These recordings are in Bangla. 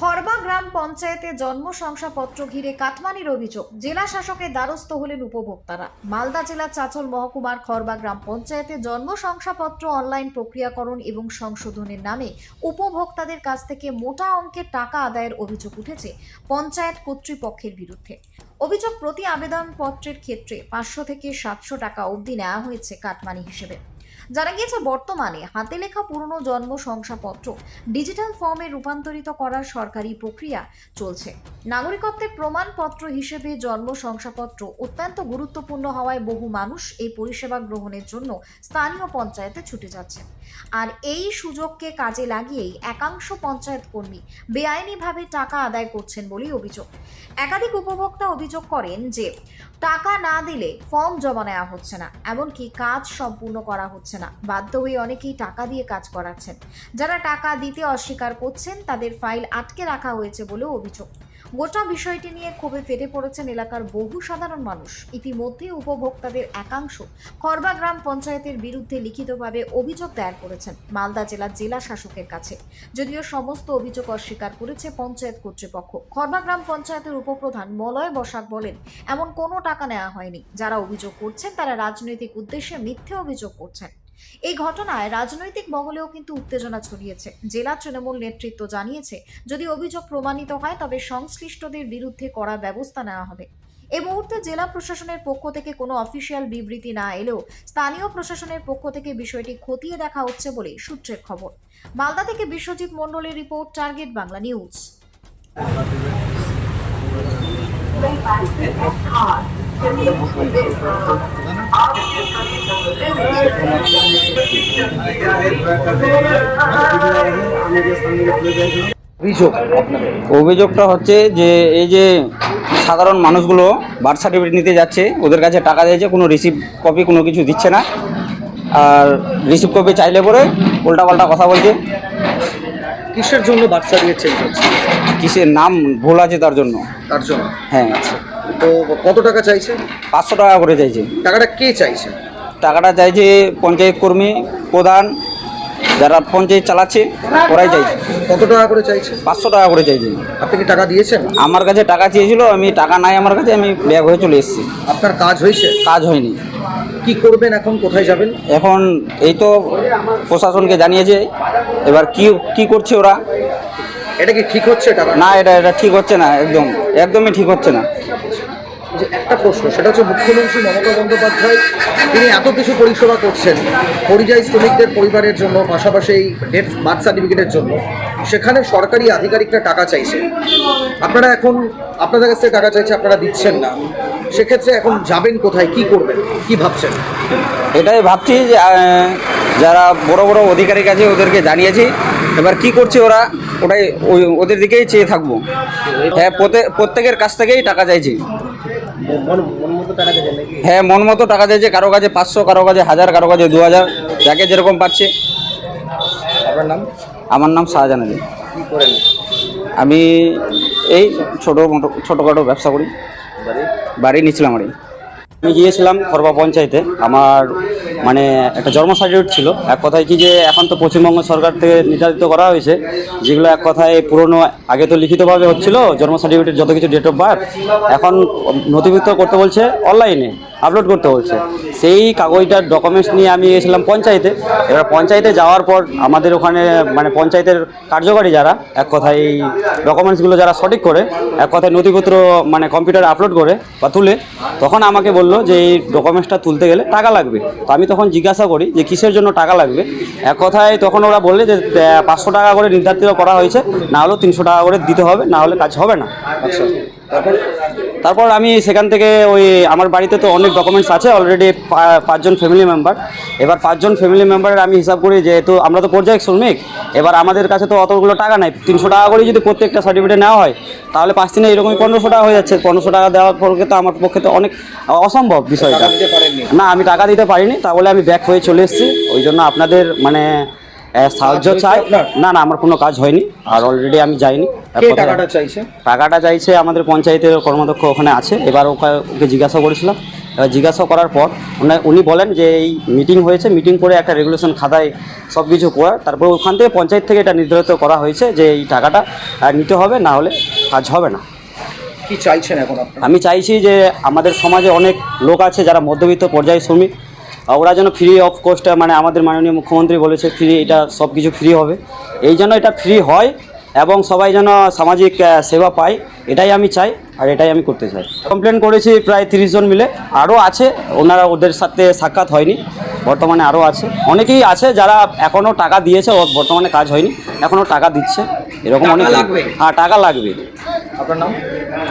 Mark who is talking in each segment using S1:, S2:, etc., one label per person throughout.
S1: খরবা গ্রাম পঞ্চায়েতে জন্ম শংসাপত্র ঘিরে কাটমানির অভিযোগ। জেলা শাসকের দ্বারস্থ হলেন উপভোক্তারা। মালদা জেলার চাচল মহকুমার খরবা গ্রাম পঞ্চায়েতে জন্ম শংসাপত্র অনলাইন প্রক্রিয়াকরণ এবং সংশোধনের নামে উপভোক্তাদের কাছ থেকে মোটা অঙ্কের টাকা আদায়ের অভিযোগ উঠেছে পঞ্চায়েত কর্তৃপক্ষের বিরুদ্ধে। অভিযোগ প্রতি আবেদনপত্রের ক্ষেত্রে পাঁচশো থেকে সাতশো টাকা অবধি নেওয়া হয়েছে কাটমানি হিসেবে। জানা গিয়েছে, বর্তমানে হাতে লেখা পুরনো জন্ম শংসাপত্র ডিজিটাল ফর্মে রূপান্তরিত করার সরকারি প্রক্রিয়া চলছে। নাগরিকত্বের প্রমাণপত্র হিসেবে জন্ম শংসাপত্র অত্যন্ত গুরুত্বপূর্ণ হওয়ায় বহু মানুষ এই পরিষেবা গ্রহণের জন্য স্থানীয় পঞ্চায়েতে ছুটে যাচ্ছেন আর এই সুযোগকে কাজে লাগিয়েই একাংশ পঞ্চায়েত কর্মী বেআইনিভাবে টাকা আদায় করছেন বলেই অভিযোগ। একাধিক উপভোক্তা অভিযোগ করেন যে, টাকা না দিলে ফর্ম জমা নেওয়া হচ্ছে না, এমনকি কাজ সম্পূর্ণ করা হচ্ছে না। বাধ্য হয়ে অনেকেই টাকা দিয়ে কাজ করাচ্ছেন। যারা টাকা দিতে অস্বীকার করছেন, তাদের ফাইল আটকে রাখা হয়েছে বলেও অভিযোগ। গোটা বিষয়টি নিয়ে ক্ষোভে ফেটে পড়েছেন এলাকার বহু সাধারণ মানুষ। ইতিমধ্যে উপভোক্তাদের একাংশ খরবা গ্রাম পঞ্চায়েতের বিরুদ্ধে লিখিতভাবে অভিযোগ দায়ের করেছেন মালদা জেলার জেলা শাসকের কাছে। যদিও সমস্ত অভিযোগ অস্বীকার করেছে পঞ্চায়েত কর্তৃপক্ষ। খরবা গ্রাম পঞ্চায়েতের উপপ্রধান মলয় বসাক বলেন, এমন কোনো টাকা নেওয়া হয়নি। যারা অভিযোগ করছেন, তারা রাজনৈতিক উদ্দেশ্যে মিথ্যে অভিযোগ করছেন। এই ঘটনায় রাজনৈতিক মহলেও কিন্তু উত্তেজনা ছড়িয়েছে। জেলা তৃণমূল নেতৃত্ব জানিয়েছে, যদি অভিযোগ প্রমাণিত হয়, তবে সংশ্লিষ্টদের বিরুদ্ধে কড়া ব্যবস্থা নেওয়া হবে। এ মুহূর্তে জেলা প্রশাসনের পক্ষ থেকে কোনো অফিসিয়াল বিবৃতি না এলেও স্থানীয় প্রশাসনের পক্ষ থেকে বিষয়টি খতিয়ে দেখা হচ্ছে বলে সূত্রের খবর। মালদা থেকে বিশ্বজিৎ মণ্ডলের রিপোর্ট, টার্গেট বাংলা নিউজ।
S2: অভিযোগটা হচ্ছে যে এই যে সাধারণ মানুষগুলো বার্থ সার্টিফিকেট নিতে যাচ্ছে ওদের কাছে টাকা দিয়েছে কোনো রিসিভ কপি কোনো কিছু দিচ্ছে না। আর রিসিভ কপি চাইলে পরে উল্টাপাল্টা কথা বলছে।
S3: কিসের জন্য বার্থ সার্টিফিকেট চেঞ্জ হচ্ছে?
S2: কিসের নাম ভুল আছে তার জন্য।
S3: তার জন্য?
S2: হ্যাঁ।
S3: তো কত টাকা চাইছে?
S2: পাঁচশো টাকা করে চাইছে।
S3: টাকাটা কে চাইছে?
S2: টাকাটা চাইছে পঞ্চায়েত কর্মী প্রধান যারা পঞ্চায়েত চালাচ্ছে ওরাই চাইছে
S3: কত টাকা করে চাইছে?
S2: পাঁচশো টাকা করে চাইছে।
S3: আপনি কি টাকা দিয়েছেন?
S2: আমার কাছে টাকা চেয়েছিল আমি টাকা নাই আমার কাছে আমি ব্যাগ হয়ে চলে এসেছি।
S3: আপনার কাজ হয়েছে?
S2: কাজ হয়নি।
S3: কি করবেন এখন? কোথায় যাবেন?
S2: এখন এই তো প্রশাসনকে জানিয়েছে এবার কি কি করছে ওরা?
S3: এটা কি ঠিক হচ্ছে টাকা?
S2: না এটা এটা ঠিক হচ্ছে না একদম একদমই ঠিক হচ্ছে না।
S3: যে একটা প্রশ্ন, সেটা হচ্ছে মুখ্যমন্ত্রী মমতা বন্দ্যোপাধ্যায়, তিনি এত কিছু পরিষেবা করছেন, পরিযায়ী শ্রমিকদের পরিবারের জন্য, পাশাপাশি এই ডেথ বার্থ সার্টিফিকেটের জন্য, সেখানে সরকারি আধিকারিকরা টাকা চাইছে। আপনারা এখন, আপনাদের কাছ থেকে টাকা চাইছে, আপনারা দিচ্ছেন না। সেক্ষেত্রে এখন যাবেন কোথায়? কি করবেন? কি ভাবছেন?
S2: এটাই ভাবছি যে যারা বড় বড় অধিকারী কাছে ওদেরকে জানিয়েছি এবার কি করছে ওরা ওটাই ওই ওদের দিকেই চেয়ে থাকব। হ্যাঁ প্রত্যে- প্রত্যেকের কাছ থেকেই টাকা চাইছি। হ্যাঁ মন মতো টাকা চাইছে কারও কাছে পাঁচশো কারও কাছে হাজার কারও কাছে দু হাজার যাকে যেরকম পাচ্ছে।
S3: আপনার নাম?
S2: আমার নাম শাহজাহান আলী। আমি এই ছোটো মোটো ছোটোখাটো ব্যবসা করি। বাড়ি নিচ্ছিলাম বাড়ি আমি গিয়েছিলাম খরবা পঞ্চায়েতে। আমার মানে একটা জন্ম সার্টিফিকেট ছিল। এক কথায় কি যে এখন তো পশ্চিমবঙ্গ সরকার থেকে নির্ধারিত করা হয়েছে, যেগুলো এক কথায় পুরনো, আগে তো লিখিতভাবে হচ্ছিল, জন্ম সার্টিফিকেট যত কিছু ডেট অফ বার্থ এখন নথিভুক্ত করতে বলছে অনলাইনে আপলোড করতে বলছে। সেই কাগজটার ডকুমেন্টস নিয়ে আমি গেছিলাম পঞ্চায়েতে। এবার পঞ্চায়েতে যাওয়ার পর আমাদের ওখানে মানে পঞ্চায়েতের কার্যকারী যারা, এক কথায় এই ডকুমেন্টসগুলো যারা সঠিক করে, এক কথায় নথিপত্র মানে কম্পিউটারে আপলোড করে বা তুলে, তখন আমাকে বলল যে এই ডকুমেন্টসটা তুলতে গেলে টাকা লাগবে। তো আমি তখন জিজ্ঞাসা করি যে কিসের জন্য টাকা লাগবে। এক কথায় তখন ওরা বললে যে পাঁচশো টাকা করে নির্ধারিত করা হয়েছে। না হলেও তিনশো টাকা করে দিতে হবে, না হলে কাজ হবে না।
S3: আচ্ছা। তারপর
S2: আমি সেখান থেকে ওই আমার বাড়িতে তো অনেক ডকুমেন্টস আছে অলরেডি পাঁচজন ফ্যামিলি মেম্বার এবার পাঁচজন ফ্যামিলি মেম্বারের আমি হিসাব করি যেহেতু আমরা তো পর্যায়িক শ্রমিক এবার আমাদের কাছে তো অতগুলো টাকা নাই। তিনশো টাকা করে যদি প্রত্যেকটা সার্টিফিকেট নেওয়া হয় তাহলে পাঁচ দিনে এরকমই পনেরোশো টাকা হয়ে যাচ্ছে। পনেরোশো টাকা দেওয়ার পক্ষে তো আমার পক্ষে তো অনেক অসম্ভব বিষয়টা। না আমি টাকা দিতে পারিনি তাহলে আমি ব্যাক হয়ে চলে এসেছি। ওই জন্য আপনাদের মানে সাহায্য চাই। না না আমার কোনো কাজ হয়নি। আর অলরেডি আমি যাইনি।
S3: টাকাটা চাইছে?
S2: টাকাটা চাইছে আমাদের পঞ্চায়েতের কর্মাধ্যক্ষ ওখানে আছে। এবার ওকে জিজ্ঞাসা করেছিলাম। এবার জিজ্ঞাসা করার পর উনি- বলেন যে এই মিটিং হয়েছে। মিটিং করে একটা রেগুলেশন খাতায় সব কিছু করার তারপর ওখান থেকে পঞ্চায়েত থেকে এটা নির্ধারিত করা হয়েছে যে এই টাকাটা নিতে হবে না হলে কাজ হবে না।
S3: কি চাইছেন এখন
S2: আমি চাইছি যে আমাদের সমাজে অনেক লোক আছে যারা মধ্যবিত্ত পর্যায়ে শ্রমিক ওরা যেন ফ্রি অফ কস্টে মানে আমাদের মাননীয় মুখ্যমন্ত্রী বলেছে ফ্রি এটা সব কিছু ফ্রি হবে। এই জন্য এটা ফ্রি হয় এবং সবাই যেন সামাজিক সেবা পায় এটাই আমি চাই আর এটাই আমি করতে চাই। কমপ্লেন করেছি প্রায় তিরিশ জন মিলে। আরও আছে ওনারা ওদের সাথে সাক্ষাৎ হয়নি বর্তমানে আরও আছে। অনেকেই আছে যারা এখনও টাকা দিয়েছে ও বর্তমানে কাজ হয়নি এখনও টাকা দিচ্ছে এরকম অনেক
S3: লাগবে?
S2: হ্যাঁ টাকা লাগবে।
S3: আপনার নাম?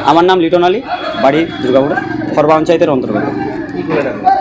S2: আমার নাম লিটন আলী বাড়ি দুর্গাপুরে খরবা পঞ্চায়েতের অন্তর্গত।
S3: কি করে রাখবেন?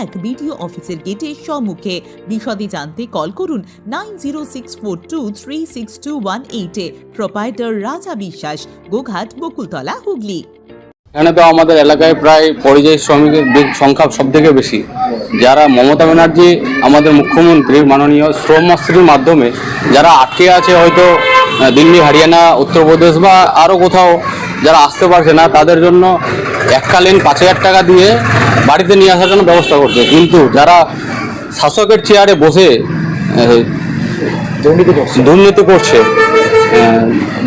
S4: এক বিডিও অফিসের গেটের সম্মুখে। বিশদে জানতে কল করুন nine zero six four two three six two one এইটে প্রোপাইটার রাজা বিশ্বাস, গোঘাট, বকুলতলা, হুগলি।
S5: এখানে তো আমাদের এলাকায় প্রায় পরিযায়ী শ্রমিকের সংখ্যা সব থেকে বেশি। যারা মমতা ব্যানার্জি, আমাদের মুখ্যমন্ত্রী, মাননীয় শ্রমশ্রীর মাধ্যমে, যারা আটকে আছে হয়তো দিল্লি, হরিয়ানা, উত্তরপ্রদেশ বা আরও কোথাও, যারা আসতে পারছে না, তাদের জন্য এককালীন পাঁচ হাজার টাকা দিয়ে বাড়িতে নিয়ে আসার জন্য ব্যবস্থা করছে। কিন্তু যারা শাসকের চেয়ারে বসে
S3: দুর্নীতি করছে।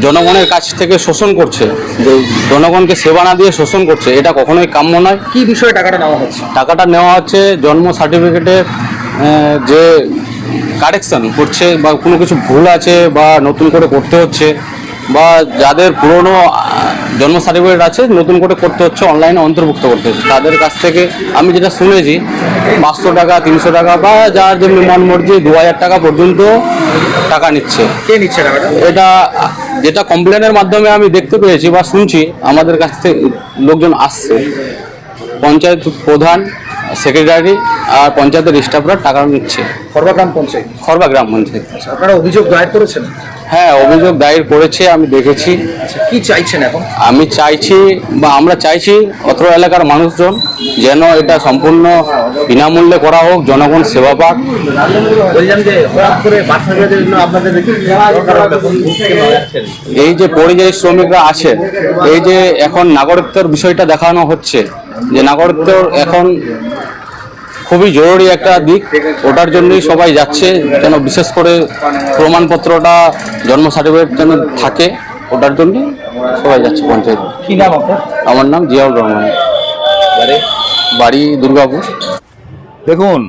S5: জনগণের কাছ থেকে শোষণ করছে যে জনগণকে সেবা না দিয়ে শোষণ করছে এটা কখনোই কাম্য নয়।
S3: কি বিষয়ে টাকাটা নেওয়া হচ্ছে?
S5: টাকাটা নেওয়া হচ্ছে জন্ম সার্টিফিকেটে যে কারেকশন করছে বা কোনো কিছু ভুল আছে বা নতুন করে করতে হচ্ছে বা যাদের পুরনো জন্ম সার্টিফিকেট আছে নতুন করে করতে হচ্ছে অনলাইনে অন্তর্ভুক্ত করতে হচ্ছে। তাদের কাছ থেকে আমি যেটা শুনেছি পাঁচশো টাকা তিনশো টাকা বা যার যে মন মর্জি দু হাজার টাকা পর্যন্ত টাকা নিচ্ছে।
S3: কে নিচ্ছে টাকাটা?
S5: এটা যেটা কমপ্লেনের মাধ্যমে আমি দেখতে পেয়েছি বা শুনছি আমাদের কাছ থেকে লোকজন আসছে। পঞ্চায়েত প্রধান সেক্রেটারি আর পঞ্চায়েতের স্টাফরা টাকা নিচ্ছে।
S3: খরবাগ্রাম পঞ্চায়েত।
S5: খরবা গ্রাম পঞ্চায়েত।
S3: আচ্ছা, আপনারা অভিযোগ দায়ের করেছেন?
S5: হ্যাঁ অভিযোগ দায়ের করেছে আমি দেখেছি।
S3: আচ্ছা কি চাইছেন এখন?
S5: আমি চাইছি বা আমরা চাইছি অত্র এলাকার মানুষজন যেন এটা সম্পূর্ণ বিনামূল্যে করা হোক জনগণ সেবা পাক।
S3: বললাম যে হঠাৎ করে বাস জন্য আপনাদের
S5: এই যে পরিযায়ী শ্রমিকরা আছে এই যে এখন নাগরিকত্বের বিষয়টা দেখানো হচ্ছে যে নাগরিকত্ব এখন খুবই জরুরি একটা দিক। ওটার জন্যই সবাই যাচ্ছে যেন বিশেষ করে প্রমাণপত্রটা জন্ম সার্টিফিকেট যেন থাকে ওটার জন্যই সবাই যাচ্ছে পঞ্চায়েত।
S3: কি নাম আপনার?
S5: আমার নাম জিয়াউর রহমান। বাড়ি দুর্গাপুর।
S6: দেখুন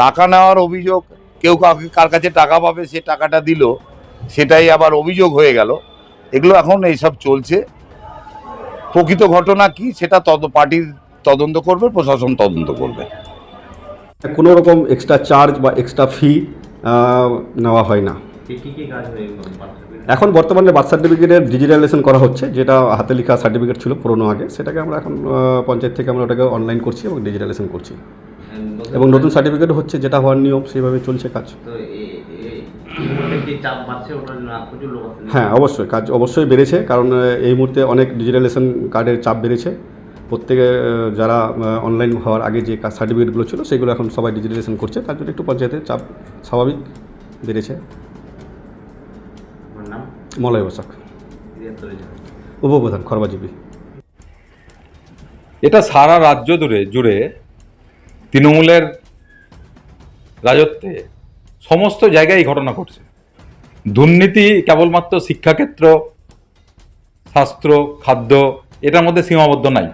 S6: টাকা নেওয়ার অভিযোগ কেউ কাউকে কার কাছে টাকা পাবে সে টাকাটা দিল সেটাই আবার অভিযোগ হয়ে গেল। এগুলো এখন এইসব চলছে। প্রকৃত ঘটনা কি সেটা তদ পার্টির তদন্ত করবে প্রশাসন তদন্ত করবে।
S7: কোনো রকম এক্সট্রা চার্জ বা এক্সট্রা ফি নেওয়া হয় না। এখন বর্তমানে বার্থ সার্টিফিকেটের ডিজিটালাইজেশন করা হচ্ছে যেটা হাতে লেখা সার্টিফিকেট ছিল পুরোনো আগে সেটাকে আমরা এখন পঞ্চায়েত থেকে আমরা ওটাকে অনলাইন করছি এবং ডিজিটালাইজেশন করছি। এবং নতুন সার্টিফিকেট হচ্ছে যেটা হওয়ার নিয়ম সেইভাবে চলছে কাজ। হ্যাঁ অবশ্যই কাজ অবশ্যই বেড়েছে কারণ এই মুহূর্তে অনেক ডিজিটালাইজেশন কার্ডের চাপ বেড়েছে। প্রত্যেকে যারা অনলাইন হওয়ার আগে যে সার্টিফিকেটগুলো ছিল সেগুলো এখন সবাই ডিজিটালাইজেশন করছে। তার জন্য একটু পঞ্চায়েতের চাপ স্বাভাবিক বেড়েছে। মলয় বসাক। উপপ্রধান খরবাজীবী।
S8: এটা সারা রাজ্য জুড়ে জুড়ে তৃণমূলের রাজত্বে সমস্ত জায়গায় এই ঘটনা ঘটছে। দুর্নীতি কেবলমাত্র শিক্ষাক্ষেত্র স্বাস্থ্য খাদ্য এটার মধ্যে সীমাবদ্ধ নাই।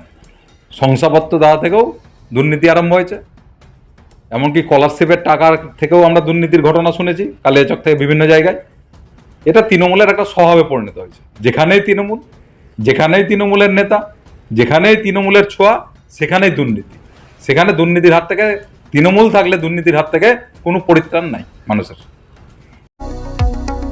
S8: শংসাপত্র দেওয়া থেকেও দুর্নীতি আরম্ভ হয়েছে। এমনকি স্কলারশিপের টাকার থেকেও আমরা দুর্নীতির ঘটনা শুনেছি, কালিয়াচক থেকে বিভিন্ন জায়গায়। এটা তৃণমূলের একটা স্বভাবে পরিণত হয়েছে। যেখানেই তৃণমূল, যেখানেই তৃণমূলের নেতা, যেখানেই তৃণমূলের ছোঁয়া, সেখানেই দুর্নীতি। সেখানে দুর্নীতির হাত থেকে, তৃণমূল থাকলে দুর্নীতির হাত থেকে কোনো পরিত্রাণ নাই মানুষের।